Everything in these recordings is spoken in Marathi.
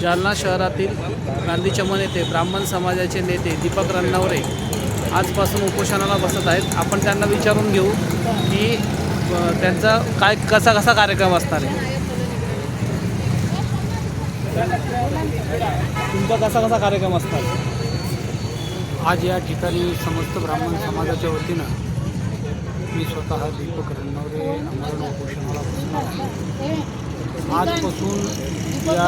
जालना शहरातील गांधी चमन येथे ब्राह्मण समाजाचे नेते दीपक रन्नावरे आजपासून उपोषणाला बसत आहेत. आपण त्यांना विचारून घेऊ की त्यांचा काय कसा कसा कार्यक्रम असणार आहे? तुमचा कसा कसा कार्यक्रम असणार आज या ठिकाणी समस्त ब्राह्मण समाजाच्या वतीनं मी स्वतः दीपक रन्नावरे आमरण उपोषणाला बसणार आहे. आजपासून या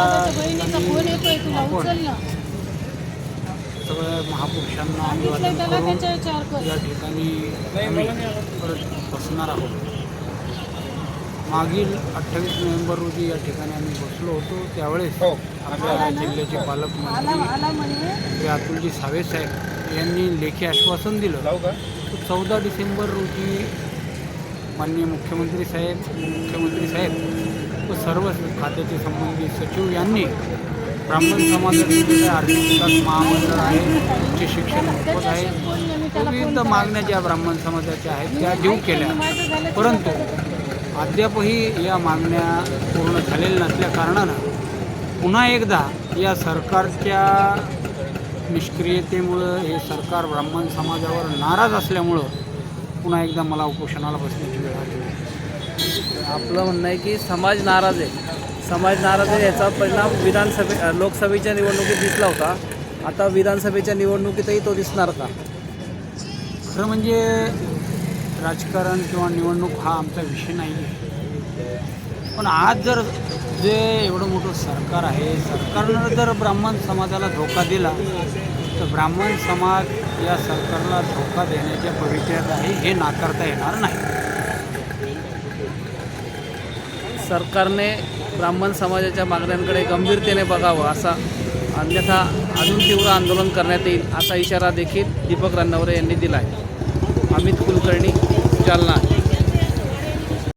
सगळ्या महापुरुषांना अभिवादन करून या ठिकाणी आम्ही परत बसणार आहोत. मागील अठ्ठावीस नोव्हेंबर रोजी या ठिकाणी आम्ही बसलो होतो. त्यावेळेस आपल्या जिल्ह्याचे पालकमंत्री श्री अतुलजी सावे साहेब यांनी लेखी आश्वासन दिलं. चौदा डिसेंबर रोजी माननीय मुख्यमंत्री साहेब मुख्यमंत्री साहेब सर्व खात्याचे संबंधित सचिव यांनी ब्राह्मण समाजाचे आर्थिक विकास महामंडळ आहे उच्च शिक्षण मोफत आहे विविध मागण्या ज्या ब्राह्मण समाजाच्या आहेत त्या देऊ केल्या. परंतु अद्यापही या मागण्या पूर्ण झालेल्या नसल्या कारणानं पुन्हा एकदा या सरकारच्या निष्क्रियतेमुळं हे सरकार ब्राह्मण समाजावर नाराज असल्यामुळं पुन्हा एकदा मला उपोषणाला बसण्याची आपलं म्हणणं आहे की समाज नाराज आहे. समाज नाराज आहे याचा परिणाम विधानसभे लोकसभेच्या निवडणुकीत दिसला होता. आता विधानसभेच्या निवडणुकीतही तो दिसणार का? खरं म्हणजे राजकारण किंवा निवडणूक हा आमचा विषय नाही आहे पण आज जर जे एवढं मोठं सरकार आहे सरकारनं जर ब्राह्मण समाजाला धोका दिला तर ब्राह्मण समाज या सरकारला धोका देण्याच्या पवित्र्यात आहे हे नाकारता येणार नाही. सरकारने ब्राह्मण समाजाच्या मागण्यांकडे गंभीरतेने बघावं असा अन्यथा अजून तीव्र आंदोलन करण्यात येईल असा इशारा देखील दीपक रन्नावरे यांनी दिला आहे अमित कुलकर्णी जालना.